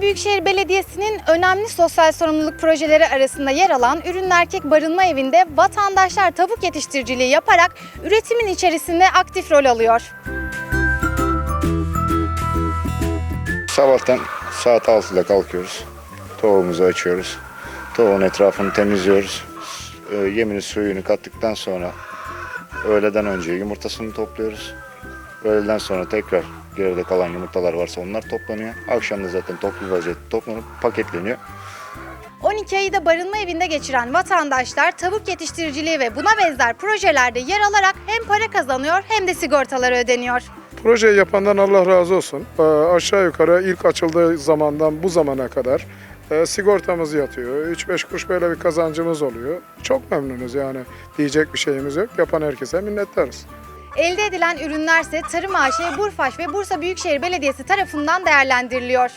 Büyükşehir Belediyesi'nin önemli sosyal sorumluluk projeleri arasında yer alan Ürünlü Erkek Barınma Evi'nde vatandaşlar tavuk yetiştiriciliği yaparak üretimin içerisinde aktif rol alıyor. Sabahtan saat 6'da kalkıyoruz. Tavuğumuzu açıyoruz. Tavuğun etrafını temizliyoruz. Ee, yemini suyunu kattıktan sonra öğleden önce yumurtasını topluyoruz. Öğleden sonra tekrar geride kalan yumurtalar varsa onlar toplanıyor. Akşam da zaten toplu vaziyette toplanıp paketleniyor. 12 ayı da barınma evinde geçiren vatandaşlar tavuk yetiştiriciliği ve buna benzer projelerde yer alarak hem para kazanıyor hem de sigortaları ödeniyor. Projeyi yapandan Allah razı olsun. Ee, aşağı yukarı ilk açıldığı zamandan bu zamana kadar e, sigortamız yatıyor. 3-5 kuruş böyle bir kazancımız oluyor. Çok memnunuz yani. Diyecek bir şeyimiz yok. Yapan herkese minnettarız. Elde edilen ürünler ise Tarım AŞ, Burfaş ve Bursa Büyükşehir Belediyesi tarafından değerlendiriliyor.